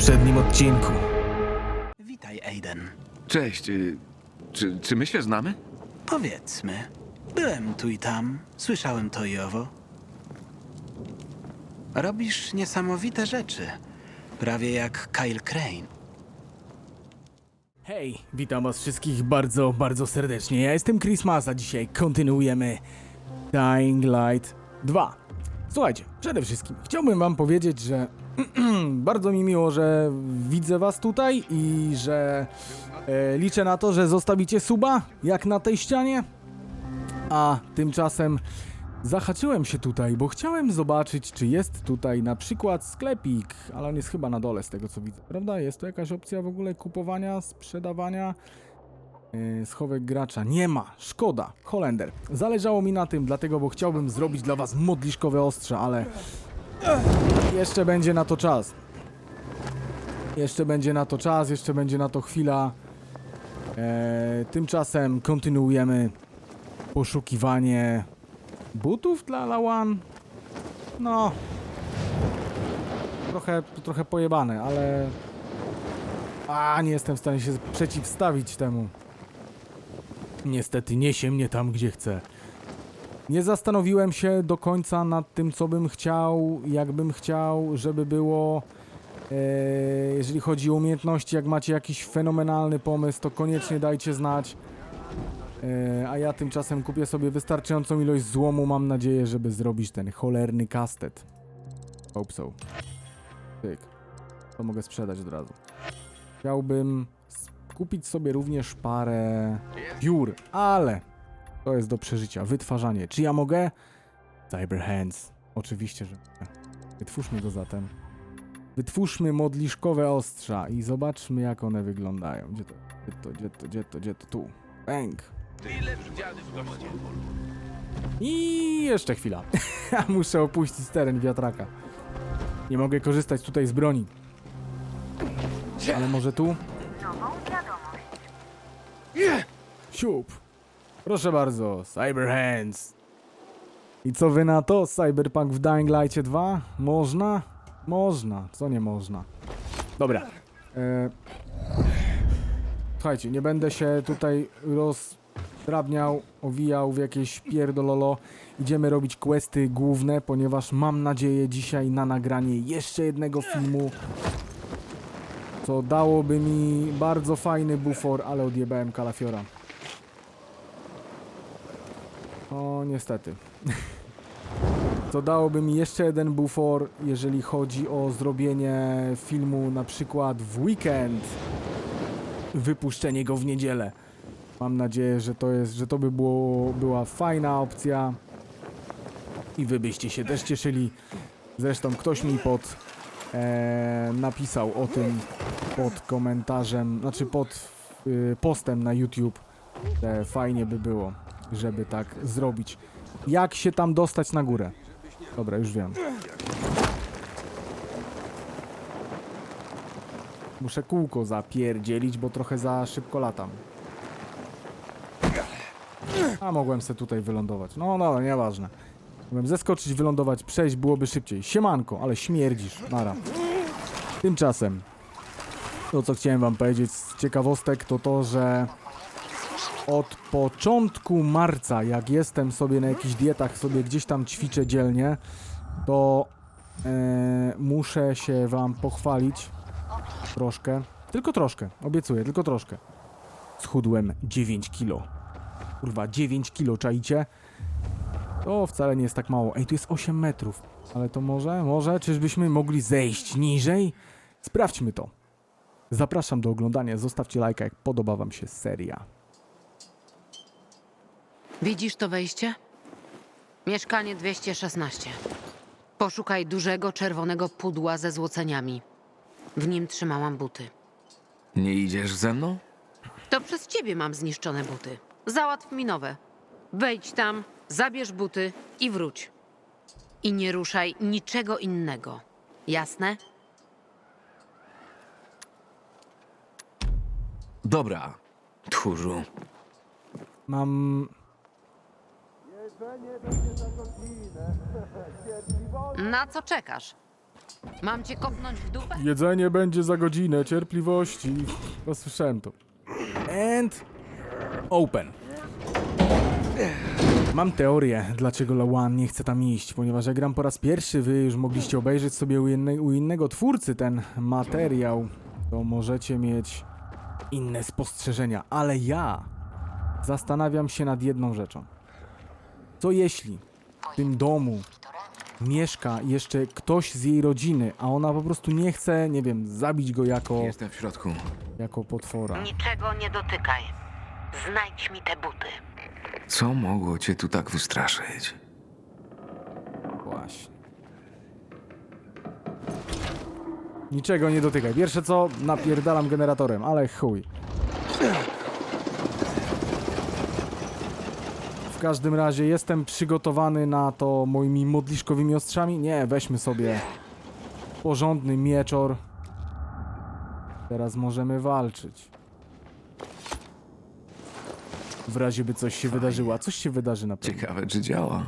poprzednim odcinku. Witaj, Aiden. Cześć. y, Czy, czy my się znamy? Powiedzmy, byłem tu i tam, słyszałem to i owo. Robisz niesamowite rzeczy, prawie jak Kyle Crane. Hej, witam was wszystkich bardzo, bardzo serdecznie. Ja jestem Christmas, a dzisiaj kontynuujemy Dying Light 2. Słuchajcie, przede wszystkim chciałbym wam powiedzieć, że bardzo mi miło, że widzę was tutaj i że e, liczę na to, że zostawicie suba, jak na tej ścianie. A tymczasem zahaczyłem się tutaj, bo chciałem zobaczyć, czy jest tutaj na przykład sklepik, ale on jest chyba na dole z tego co widzę, prawda? Jest to jakaś opcja w ogóle kupowania, sprzedawania? Yy, schowek gracza. Nie ma, szkoda. Holender. Zależało mi na tym, dlatego, bo chciałbym zrobić dla was modliszkowe ostrze, ale jeszcze będzie na to czas. Jeszcze będzie na to czas, jeszcze będzie na to chwila. Eee, tymczasem kontynuujemy poszukiwanie butów dla Lawan. No. Trochę, trochę pojebane, ale... A, nie jestem w stanie się przeciwstawić temu. Niestety niesie mnie tam, gdzie chcę. Nie zastanowiłem się do końca nad tym, co bym chciał, jak bym chciał, żeby było. E, jeżeli chodzi o umiejętności, jak macie jakiś fenomenalny pomysł, to koniecznie dajcie znać. E, a ja tymczasem kupię sobie wystarczającą ilość złomu, mam nadzieję, żeby zrobić ten cholerny kastet. Hope so. Tyk. To mogę sprzedać od razu. Chciałbym kupić sobie również parę piór, ale to jest do przeżycia. Wytwarzanie. Czy ja mogę? Cyber Hands. Oczywiście, że mogę. Wytwórzmy go zatem. Wytwórzmy modliszkowe ostrza i zobaczmy, jak one wyglądają. Gdzie to? Gdzie to? Gdzie to? Gdzie to? Gdzie to? Tu. Bang. I jeszcze chwila. Muszę opuścić teren wiatraka. Nie mogę korzystać tutaj z broni. Ale może tu? Siup. Proszę bardzo, Cyber Hands. I co wy na to? Cyberpunk w Dying Light 2? Można? Można. Co nie można? Dobra. E... Słuchajcie, nie będę się tutaj rozdrabniał, owijał w jakieś pierdololo. Idziemy robić questy główne, ponieważ mam nadzieję dzisiaj na nagranie jeszcze jednego filmu, co dałoby mi bardzo fajny bufor, ale odjebałem kalafiora. O, niestety. Co dałoby mi jeszcze jeden bufor, jeżeli chodzi o zrobienie filmu na przykład w weekend. Wypuszczenie go w niedzielę. Mam nadzieję, że to jest, że to by było, była fajna opcja. I wy byście się też cieszyli. Zresztą ktoś mi pod e, napisał o tym pod komentarzem, znaczy pod y, postem na YouTube, że fajnie by było, żeby tak zrobić. Jak się tam dostać na górę? Dobra, już wiem. Muszę kółko zapierdzielić, bo trochę za szybko latam. A mogłem se tutaj wylądować. No, no, nieważne. Mogłem zeskoczyć, wylądować, przejść, byłoby szybciej. Siemanko, ale śmierdzisz. Nara. Tymczasem, to co chciałem wam powiedzieć z ciekawostek, to to, że od początku marca, jak jestem sobie na jakichś dietach, sobie gdzieś tam ćwiczę dzielnie, to e, muszę się wam pochwalić troszkę. Tylko troszkę, obiecuję, tylko troszkę. Schudłem 9 kilo. Kurwa, 9 kilo, czaicie? To wcale nie jest tak mało. Ej, tu jest 8 metrów. Ale to może, może, czyżbyśmy mogli zejść niżej? Sprawdźmy to. Zapraszam do oglądania, zostawcie lajka, jak podoba wam się seria. Widzisz to wejście? Mieszkanie 216. Poszukaj dużego czerwonego pudła ze złoceniami. W nim trzymałam buty. Nie idziesz ze mną? To przez ciebie mam zniszczone buty. Załatw mi nowe. Wejdź tam, zabierz buty i wróć. I nie ruszaj niczego innego. Jasne? Dobra. Tchórzu. Mam Na co czekasz? Mam cię kopnąć w dupę? Jedzenie będzie za godzinę, cierpliwości. Posłyszałem to. And open. Mam teorię, dlaczego Lawan nie chce tam iść, ponieważ ja gram po raz pierwszy, wy już mogliście obejrzeć sobie u, inne, u innego twórcy ten materiał, to możecie mieć inne spostrzeżenia, ale ja zastanawiam się nad jedną rzeczą. Co jeśli w tym domu mieszka jeszcze ktoś z jej rodziny, a ona po prostu nie chce, nie wiem, zabić go jako, Jestem w środku. jako potwora. Niczego nie dotykaj. Znajdź mi te buty. Co mogło cię tu tak wystraszyć? Właśnie. Niczego nie dotykaj. Pierwsze co, napierdalam generatorem, ale chuj. W każdym razie jestem przygotowany na to moimi modliszkowymi ostrzami. Nie, weźmy sobie porządny mieczor. Teraz możemy walczyć. W razie by coś się wydarzyło. A coś się wydarzy na pewno. Ciekawe, czy działa.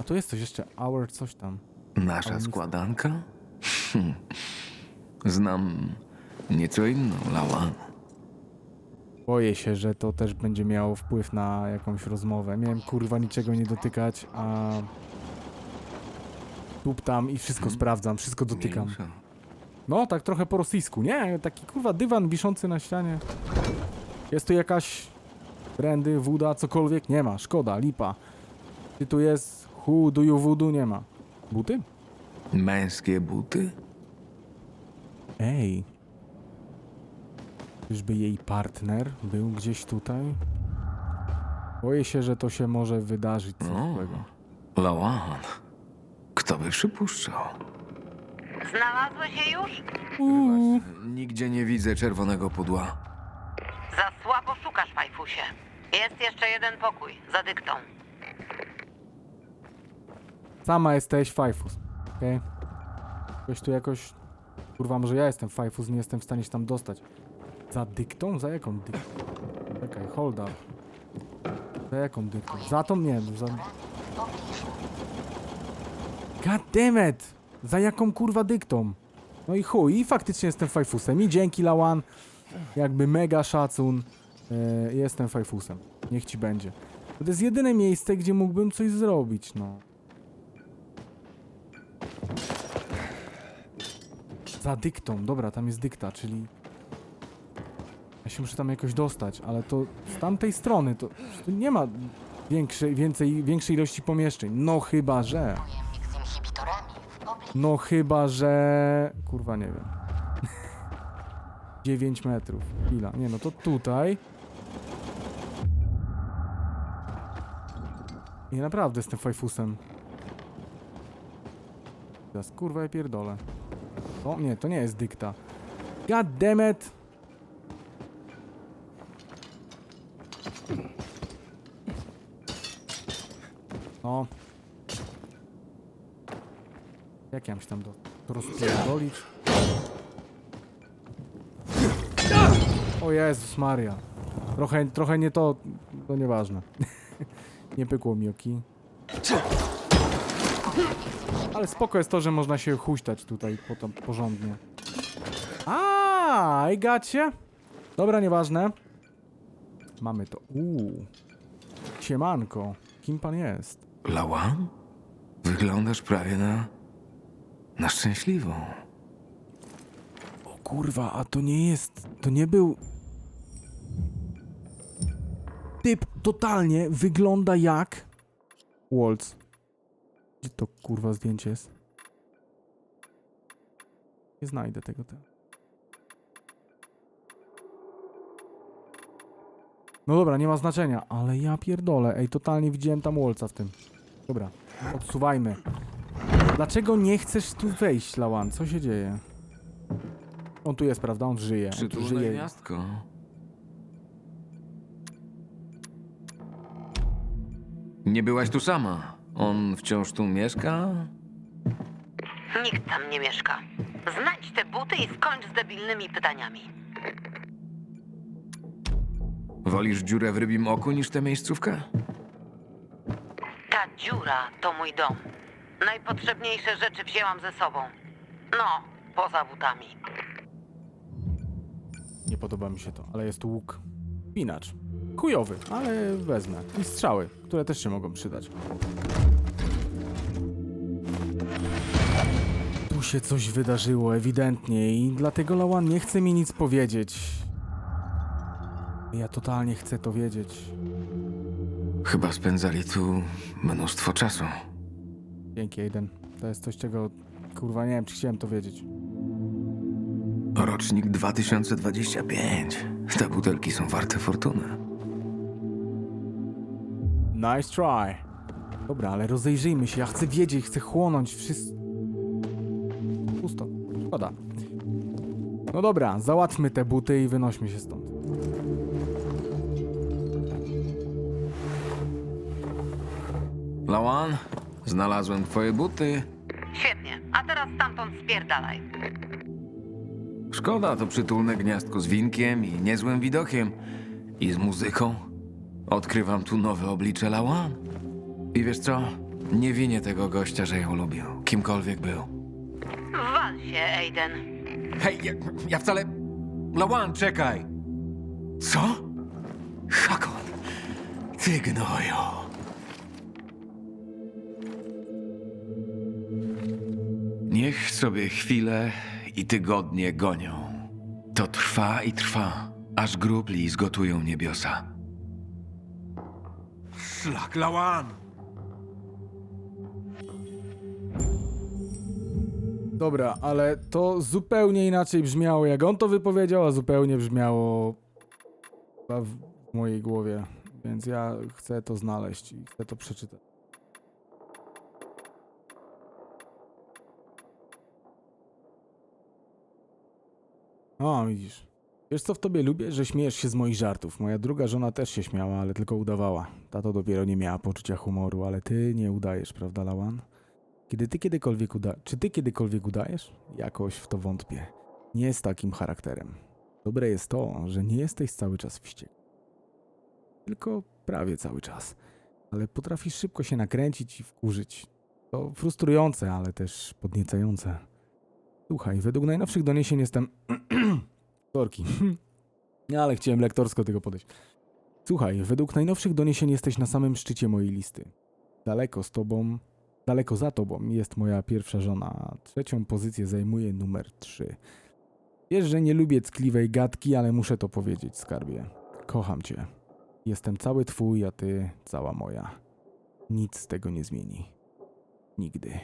A tu jest coś jeszcze. Hour coś tam. Nasza składanka? Hm. Znam nieco inną, Lawan. Boję się, że to też będzie miało wpływ na jakąś rozmowę. Miałem kurwa niczego nie dotykać, a tup tam i wszystko sprawdzam, wszystko dotykam. No, tak trochę po rosyjsku, nie? Taki kurwa dywan wiszący na ścianie. Jest tu jakaś brandy, woda, cokolwiek? Nie ma, szkoda, lipa. Czy tu jest who do you voodoo? Nie ma. Buty? Męskie buty? Ej. Czyżby jej partner był gdzieś tutaj? Boję się, że to się może wydarzyć coś O. złego. Lawan. Kto by przypuszczał? Znalazłeś je już? Uuu. Nigdzie nie widzę czerwonego pudła. Za słabo szukasz, Fajfusie. Jest jeszcze jeden pokój, za dyktą. Sama jesteś Fajfus, okej? Ktoś tu jakoś... Kurwa, może ja jestem Fajfus, nie jestem w stanie się tam dostać. Za dyktą? Za jaką dyktą? Czekaj, hold up. Za jaką dyktą? Za tą? Nie, no za... God damn it! Za jaką kurwa dyktą? No i chuj, i faktycznie jestem Fajfusem. I dzięki Lawan, jakby mega szacun, e, jestem Fajfusem. Niech ci będzie. To jest jedyne miejsce, gdzie mógłbym coś zrobić, no. Za dyktą, dobra, tam jest dykta, czyli... Ja się muszę tam jakoś dostać, ale to z tamtej strony, to, to nie ma większej, więcej, większej ilości pomieszczeń. No chyba, że... Z. No chyba, że... Kurwa, nie wiem. 9 metrów. Chwila. Nie, no to tutaj. Nie, naprawdę jestem fajfusem. Teraz kurwa ja pierdolę. O, nie, to nie jest dykta. God damn it! No. Jak ja mam się tam do... rozpierdolić? O Jezus Maria. Trochę, trochę nie to... To nieważne. nie pykło mi oki. Ale spoko jest to, że można się huśtać tutaj potem porządnie. A, I gacie. Dobra, nieważne. Mamy to. Uuu. Siemanko. Kim pan jest? Lawan? Wyglądasz prawie na... na szczęśliwą. O kurwa, a to nie jest. To nie był. Typ totalnie wygląda jak. Waltz. Gdzie to kurwa zdjęcie jest? Nie znajdę tego. Te... No dobra, nie ma znaczenia, ale ja pierdolę. Ej, totalnie widziałem tam Waltza w tym. Dobra, odsuwajmy. Dlaczego nie chcesz tu wejść, Lawan? Co się dzieje? On tu jest, prawda? On żyje. On tu Przytulne żyje. gniazdko. Nie byłaś tu sama. On wciąż tu mieszka? Nikt tam nie mieszka. Znajdź te buty i skończ z debilnymi pytaniami. Wolisz dziurę w rybim oku niż tę miejscówkę? Dziura to mój dom. Najpotrzebniejsze rzeczy wzięłam ze sobą. No, poza butami. Nie podoba mi się to, ale jest łuk. Pinacz. Chujowy, ale wezmę. I strzały, które też się mogą przydać. Tu się coś wydarzyło ewidentnie i dlatego Lawan nie chce mi nic powiedzieć. Ja totalnie chcę to wiedzieć. Chyba spędzali tu mnóstwo czasu. Dzięki, Aiden. To jest coś, czego kurwa nie wiem, czy chciałem to wiedzieć. Rocznik 2025. Te butelki są warte fortunę. Nice try. Dobra, ale rozejrzyjmy się. Ja chcę wiedzieć, chcę chłonąć wszystko. Pusto. Szkoda. No dobra, załatwmy te buty i wynośmy się stąd. Lawan, znalazłem twoje buty. Świetnie, a teraz stamtąd spierdalaj. Szkoda, to przytulne gniazdko z winkiem i niezłym widokiem. I z muzyką. Odkrywam tu nowe oblicze Lawan. I wiesz co? Nie winię tego gościa, że ją lubił. Kimkolwiek był. Wal się, Aiden. Hej, ja, ja wcale... Lawan, czekaj! Co? Hakon! Ty gnoju! Niech sobie chwile i tygodnie gonią. To trwa i trwa, aż grubli zgotują niebiosa. Szlak, Lawan! Dobra, ale to zupełnie inaczej brzmiało, jak on to wypowiedział, a zupełnie brzmiało w mojej głowie. Więc ja chcę to znaleźć i chcę to przeczytać. O, widzisz. Wiesz co w tobie lubię? Że śmiejesz się z moich żartów. Moja druga żona też się śmiała, ale tylko udawała. Tato dopiero nie miała poczucia humoru, ale ty nie udajesz, prawda, Lawan? Kiedy ty kiedykolwiek uda... Czy ty kiedykolwiek udajesz? Jakoś w to wątpię. Nie jest takim charakterem. Dobre jest to, że nie jesteś cały czas wściekły. Tylko prawie cały czas. Ale potrafisz szybko się nakręcić i wkurzyć. To frustrujące, ale też podniecające. Słuchaj, według najnowszych doniesień jestem... Torki. ale chciałem lektorsko tego podejść. Słuchaj, według najnowszych doniesień jesteś na samym szczycie mojej listy. Daleko z tobą Daleko za tobą jest moja pierwsza żona, trzecią pozycję zajmuje numer 3. Wiesz, że nie lubię ckliwej gadki, ale muszę to powiedzieć, skarbie. Kocham cię. Jestem cały twój, a ty cała moja. Nic z tego nie zmieni. Nigdy.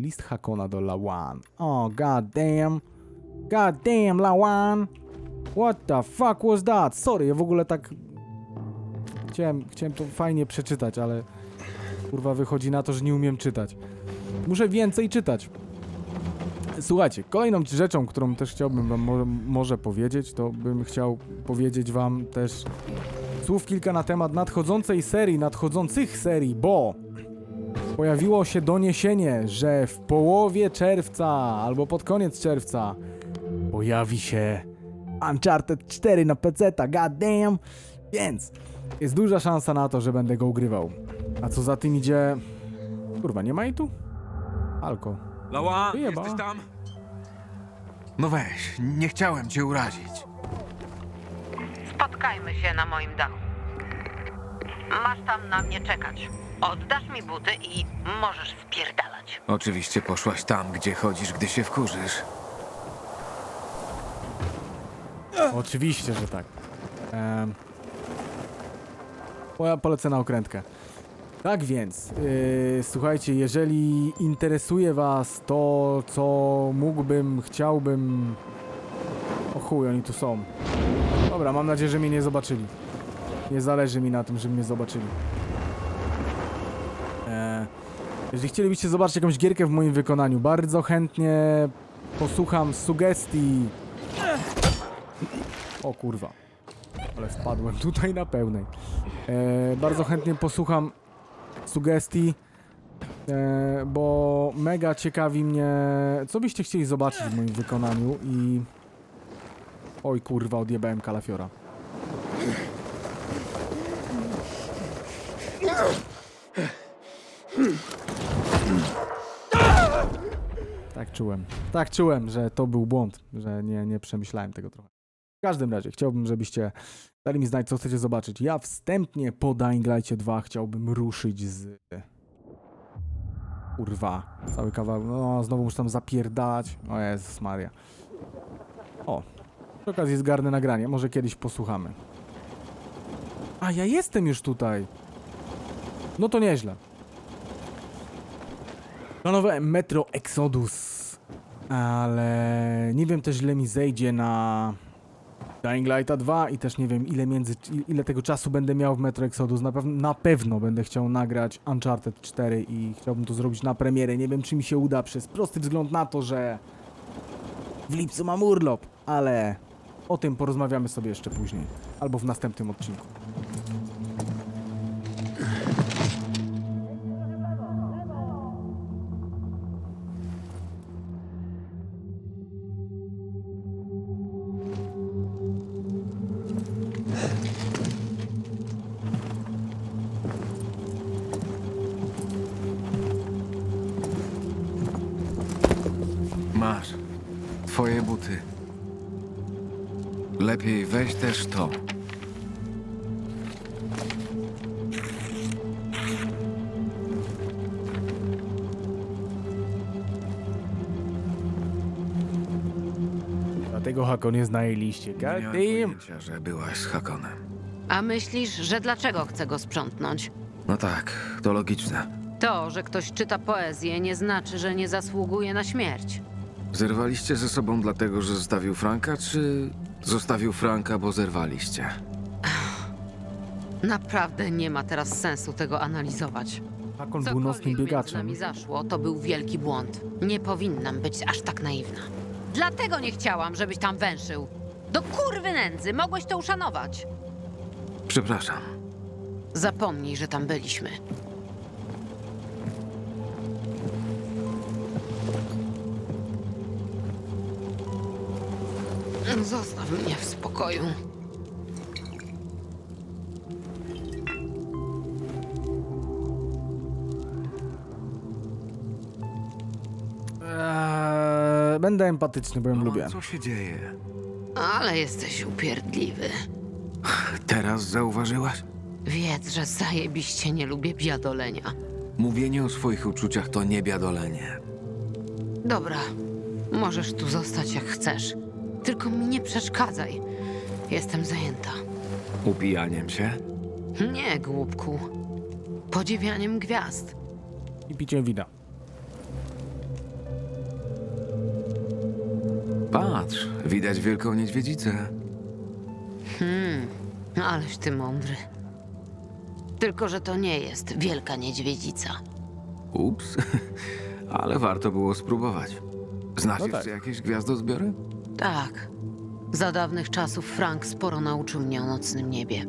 List Hakona do Lawan. Oh, god damn. God damn, Lawan. What the fuck was that? Sorry, ja w ogóle tak... Chciałem, chciałem to fajnie przeczytać, ale... Kurwa, wychodzi na to, że nie umiem czytać. Muszę więcej czytać. Słuchajcie, kolejną rzeczą, którą też chciałbym wam może, może powiedzieć, to bym chciał powiedzieć wam też słów kilka na temat nadchodzącej serii, nadchodzących serii, bo pojawiło się doniesienie, że w połowie czerwca albo pod koniec czerwca pojawi się Uncharted 4 na PC, god damn, więc jest duża szansa na to, że będę go ugrywał. A co za tym idzie... Kurwa, nie ma jej tu? Alko. Wyjeba. jesteś tam? No weź, nie chciałem cię urazić. Spotkajmy się na moim dachu. Masz tam na mnie czekać. Oddasz mi buty i możesz spierdalać. Oczywiście poszłaś tam, gdzie chodzisz, gdy się wkurzysz. Oczywiście, że tak. Ehm. Bo ja polecę na okrętkę. Tak więc, yy, słuchajcie, jeżeli interesuje was to, co mógłbym, chciałbym... O chuj, oni tu są. Dobra, mam nadzieję, że mnie nie zobaczyli. Nie zależy mi na tym, żeby mnie zobaczyli. Jeżeli chcielibyście zobaczyć jakąś gierkę w moim wykonaniu, bardzo chętnie posłucham sugestii o kurwa. Ale wpadłem tutaj na pełnej. E, bardzo chętnie posłucham sugestii, e, bo mega ciekawi mnie, co byście chcieli zobaczyć w moim wykonaniu i... Oj kurwa, odjebałem kalafiora. Tak czułem. Tak czułem, że to był błąd, że nie, nie przemyślałem tego trochę. W każdym razie chciałbym, żebyście dali mi znać, co chcecie zobaczyć. Ja wstępnie po Dying Light 2 chciałbym ruszyć z... Kurwa. Cały kawał. No, znowu muszę tam zapierdalać. O Jezus Maria. O. Przy okazji zgarnę nagranie. Może kiedyś posłuchamy. A, ja jestem już tutaj. No to nieźle. Nowe Metro Exodus. Ale nie wiem też ile mi zejdzie na Dying Lighta 2 i też nie wiem ile między ile tego czasu będę miał w Metro Exodus. Na, pew- na pewno będę chciał nagrać Uncharted 4 i chciałbym to zrobić na premierę. Nie wiem czy mi się uda przez prosty wzgląd na to, że w lipcu mam urlop, ale o tym porozmawiamy sobie jeszcze później albo w następnym odcinku. Hakon nie znajeliście. Nie miałem Damn. pojęcia, że byłaś z Hakonem. A myślisz, że dlaczego chcę go sprzątnąć? No tak, to logiczne. To, że ktoś czyta poezję, nie znaczy, że nie zasługuje na śmierć. Zerwaliście ze sobą dlatego, że zostawił Franka, czy zostawił Franka, bo zerwaliście? Naprawdę nie ma teraz sensu tego analizować. Hakon był Cokolwiek nocnym między biegaczem. nami zaszło, to był wielki błąd. Nie powinnam być aż tak naiwna. Dlatego nie chciałam, żebyś tam węszył. Do kurwy nędzy, mogłeś to uszanować. Przepraszam. Zapomnij, że tam byliśmy. Zostaw mnie w spokoju. Będę empatyczny, bo ją lubię. Co się dzieje? Ale jesteś upierdliwy. Teraz zauważyłaś? Wiedz, że zajebiście nie lubię biadolenia. Mówienie o swoich uczuciach to nie biadolenie. Dobra, możesz tu zostać jak chcesz. Tylko mi nie przeszkadzaj. Jestem zajęta. Upijaniem się? Nie, głupku. Podziwianiem gwiazd. I picie wina. Patrz, widać wielką niedźwiedzicę. Aleś ty mądry. Tylko, że to nie jest wielka niedźwiedzica. Ups, ale warto było spróbować. Znasz No jeszcze tak. jakieś gwiazdozbiory? Tak. Za dawnych czasów Frank sporo nauczył mnie o nocnym niebie.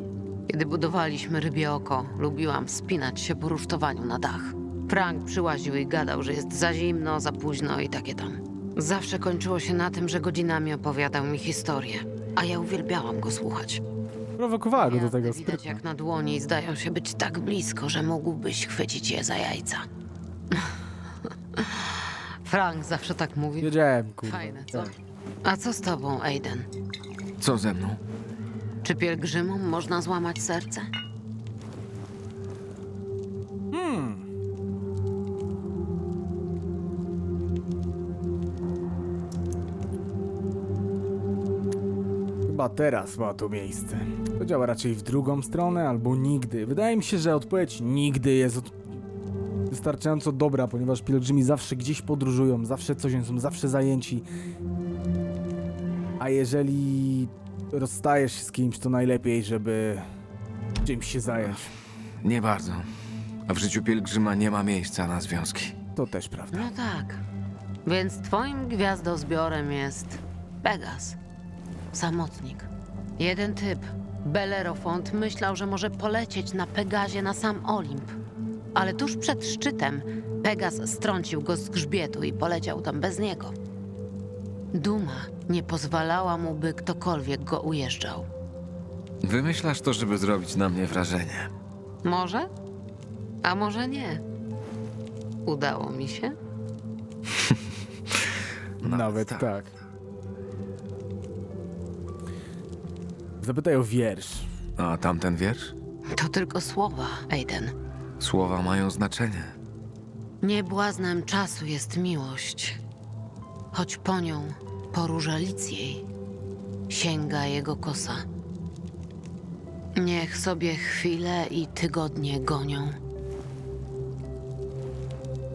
Kiedy budowaliśmy rybie oko, lubiłam wspinać się po rusztowaniu na dach. Frank przyłaził i gadał, że jest za zimno, za późno i takie tam. Zawsze kończyło się na tym, że godzinami opowiadał mi historię, a ja uwielbiałam go słuchać. Prowokowała go do Gwiazdy tego widać sprytnie. jak na dłoni i zdają się być tak blisko, że mógłbyś chwycić je za jajca. Frank zawsze tak mówi. Wiedziałem, kurwa. Fajne, co? Tak. A co z tobą, Aiden? Co ze mną? Czy pielgrzymom można złamać serce? Chyba teraz ma to miejsce. To działa raczej w drugą stronę albo nigdy. Wydaje mi się, że odpowiedź nigdy jest od... wystarczająco dobra, ponieważ pielgrzymi zawsze gdzieś podróżują, zawsze coś są, zawsze zajęci. A jeżeli rozstajesz się z kimś, to najlepiej, żeby czymś się zająć. Nie bardzo. A w życiu pielgrzyma nie ma miejsca na związki. To też prawda. No tak. Więc twoim gwiazdozbiorem jest Pegas. Samotnik. Jeden typ, Bellerofont, myślał, że może polecieć na Pegazie na sam Olimp. Ale tuż przed szczytem Pegas strącił go z grzbietu i poleciał tam bez niego. Duma nie pozwalała mu, by ktokolwiek go ujeżdżał. Wymyślasz to, żeby zrobić na mnie wrażenie. Może? A może nie? Udało mi się? Nawet, tak. Zapytaj o wiersz. A tamten wiersz? To tylko słowa, Aiden. Słowa mają znaczenie. Nie błaznem czasu jest miłość, choć po nią, po różalic jej, sięga jego kosa. Niech sobie chwile i tygodnie gonią.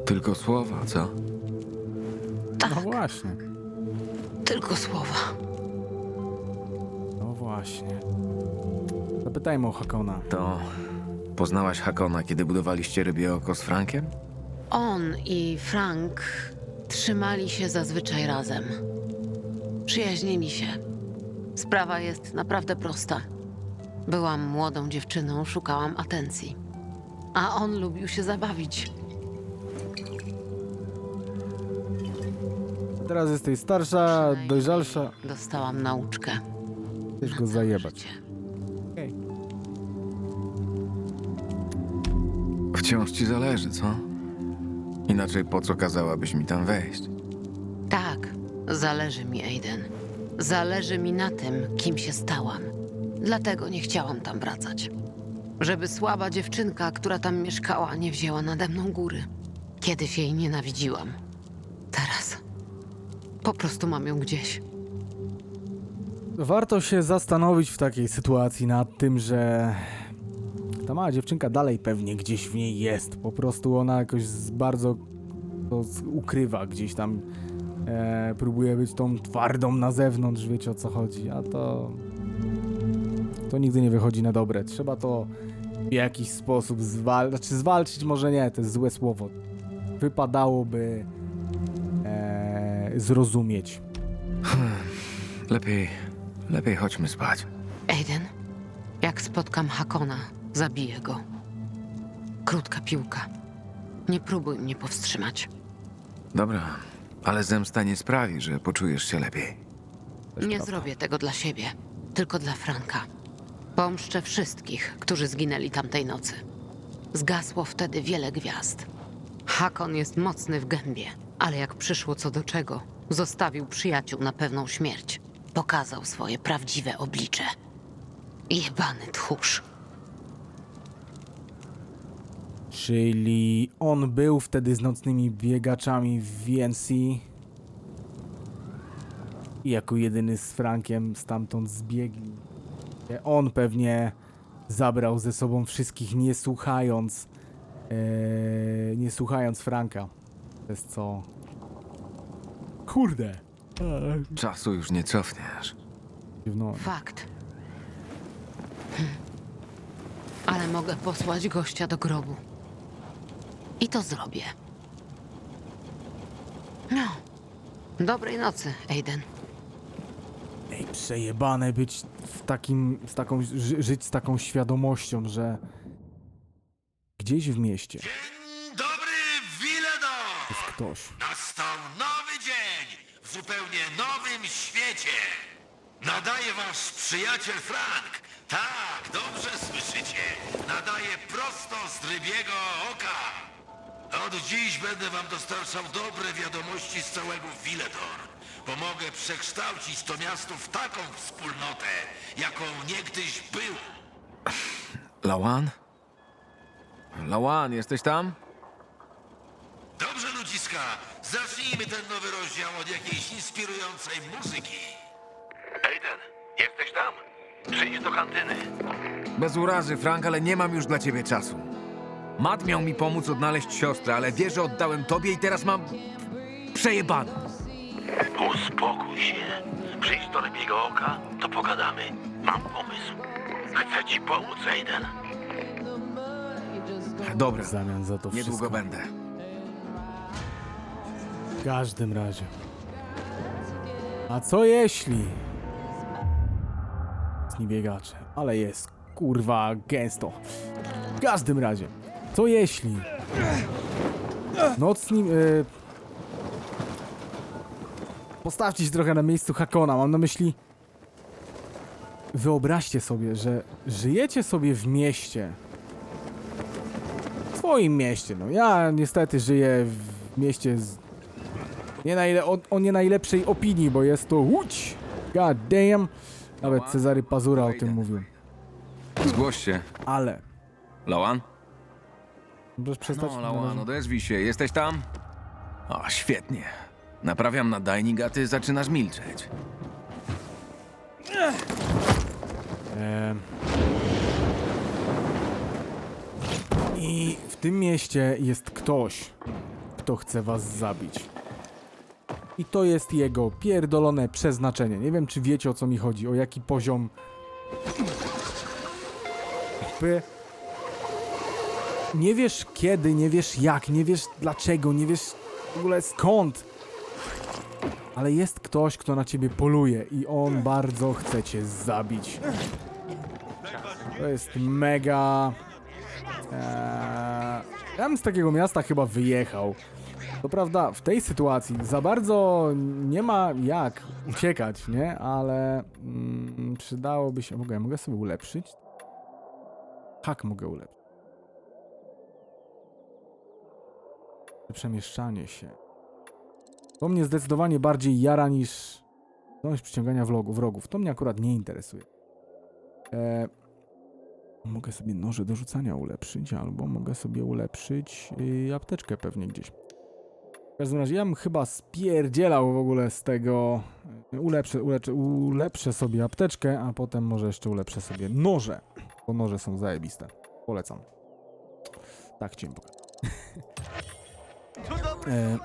Tylko słowa, co? No Tak, właśnie. tylko słowa. Właśnie. Zapytajmy o Hakona. To poznałaś Hakona, kiedy budowaliście rybie oko z Frankiem? On i Frank trzymali się zazwyczaj razem. Przyjaźnili się. Sprawa jest naprawdę prosta. Byłam młodą dziewczyną, szukałam atencji. A on lubił się zabawić. Teraz jesteś starsza, Przynajmniej dojrzalsza. Dostałam nauczkę. Chcesz go zajebać. Wciąż ci zależy, co? Inaczej po co kazałabyś mi tam wejść? Tak, zależy mi, Aiden. Zależy mi na tym, kim się stałam. Dlatego nie chciałam tam wracać. Żeby słaba dziewczynka, która tam mieszkała, nie wzięła nade mną góry. Kiedyś jej nienawidziłam. Teraz po prostu mam ją gdzieś. Warto się zastanowić w takiej sytuacji nad tym, że ta mała dziewczynka dalej pewnie gdzieś w niej jest. Po prostu ona jakoś bardzo to ukrywa gdzieś tam. E, próbuje być tą twardą na zewnątrz, wiecie o co chodzi, a to. To nigdy nie wychodzi na dobre. Trzeba to w jakiś sposób zwalczyć. Znaczy, zwalczyć może nie, to jest złe słowo. Wypadałoby e, zrozumieć. Lepiej, lepiej chodźmy spać. Aiden, jak spotkam Hakona, zabiję go. Krótka piłka. Nie próbuj mnie powstrzymać. Dobra, ale zemsta nie sprawi, że poczujesz się lepiej. Nie zrobię tego dla siebie, tylko dla Franka. Pomszczę wszystkich, którzy zginęli tamtej nocy. Zgasło wtedy wiele gwiazd. Hakon jest mocny w gębie, ale jak przyszło co do czego, zostawił przyjaciół na pewną śmierć. Pokazał swoje prawdziwe oblicze. Jebany tchórz. Czyli on był wtedy z nocnymi biegaczami w VNC. I jako jedyny z Frankiem stamtąd zbiegli. On pewnie zabrał ze sobą wszystkich, nie słuchając. e, nie słuchając Franka. Przez co. Kurde! Czasu już nie cofniesz. Dziwno. Fakt. Hm. Ale mogę posłać gościa do grobu. I to zrobię. No. Dobrej nocy, Aiden. Ej, przejebane być w takim, z taką, ży, żyć z taką świadomością, że gdzieś w mieście Dobry Wiledo! jest ktoś. Dzień w zupełnie nowym świecie. Nadaje wasz przyjaciel Frank. Tak, dobrze słyszycie. Nadaje prosto z rybiego oka. Od dziś będę wam dostarczał dobre wiadomości z całego Wiledor. Pomogę przekształcić to miasto w taką wspólnotę, jaką niegdyś było. Lawan? Lawan, jesteś tam? Dobrze, ludziska, zacznijmy ten nowy rozdział od jakiejś inspirującej muzyki. Aiden, jesteś tam? Przyjdź do kantyny. Bez urazy, Frank, ale nie mam już dla ciebie czasu. Matt miał mi pomóc odnaleźć siostrę, ale wie, że oddałem tobie i teraz mam... przejebane. Uspokój się. Przyjdź do rybiego oka, to pogadamy. Mam pomysł. Chcę ci pomóc, Aiden. Dobra, W zamian za to niedługo wszystko. będę. W każdym razie. A co jeśli? Z biegacze, ale jest kurwa gęsto. W każdym razie. Co jeśli? Nocni. Y... Postawcie się trochę na miejscu Hakona. Mam na myśli. Wyobraźcie sobie, że żyjecie sobie w mieście. W swoim mieście. No ja niestety żyję w mieście z Nie na ile, o, o nie najlepszej opinii, bo jest to łódź. God damn. Nawet Cezary Pazura o tym mówił. Zgłoś się. Ale. Lawan? Możesz przestać? No, Lawan, odezwij się. Jesteś tam? O, świetnie. Naprawiam nadajnik, a ty zaczynasz milczeć. Em. I w tym mieście jest ktoś, kto chce was zabić. I to jest jego pierdolone przeznaczenie. Nie wiem, czy wiecie o co mi chodzi, o jaki poziom. Jakby. Nie wiesz kiedy, nie wiesz jak, nie wiesz dlaczego, nie wiesz w ogóle skąd. Ale jest ktoś, kto na ciebie poluje i on bardzo chce cię zabić. To jest mega. Eee, ja bym z takiego miasta chyba wyjechał. To prawda, w tej sytuacji za bardzo nie ma jak uciekać, nie? Ale mm, przydałoby się. Mogę, mogę sobie ulepszyć? Tak, mogę ulepszyć. Przemieszczanie się. To mnie zdecydowanie bardziej jara niż zdolność przyciągania wrogu- wrogów. To mnie akurat nie interesuje. E, mogę sobie noże do rzucania ulepszyć, albo mogę sobie ulepszyć y, apteczkę pewnie gdzieś. W każdym razie ja bym chyba spierdzielał w ogóle z tego. Ulepszę, ulepszę, ulepszę sobie apteczkę, a potem może jeszcze ulepszę sobie noże. Bo noże są zajebiste. Polecam. Tak chciałem pokazać. e,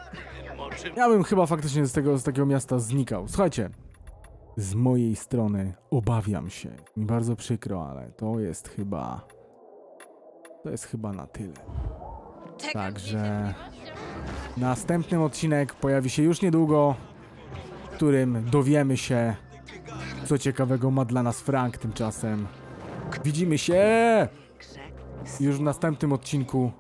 ja bym chyba faktycznie z tego, z takiego miasta znikał. Słuchajcie, z mojej strony obawiam się. Mi bardzo przykro, ale to jest chyba. To jest chyba na tyle. Także następny odcinek pojawi się już niedługo, w którym dowiemy się, co ciekawego ma dla nas Frank tymczasem. Widzimy się już w następnym odcinku.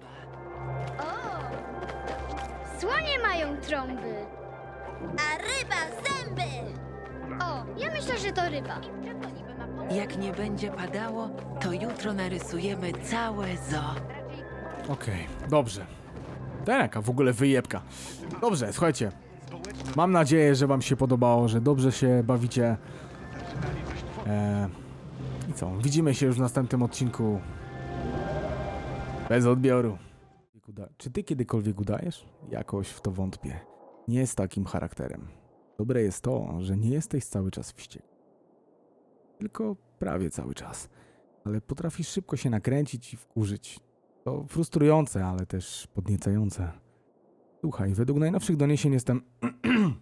Słonie mają trąby. A ryba zęby. O, ja myślę, że to ryba. Jak nie będzie padało, to jutro narysujemy całe zoo. Okej, dobrze. To jaka w ogóle wyjebka. Dobrze, słuchajcie. Mam nadzieję, że wam się podobało, że dobrze się bawicie. Eee, I co? Widzimy się już w następnym odcinku. Bez odbioru. Czy ty kiedykolwiek udajesz? Jakoś w to wątpię. Nie jest takim charakterem. Dobre jest to, że nie jesteś cały czas wściekły. Tylko prawie cały czas. Ale potrafisz szybko się nakręcić i wkurzyć. To frustrujące, ale też podniecające. Słuchaj, według najnowszych doniesień jestem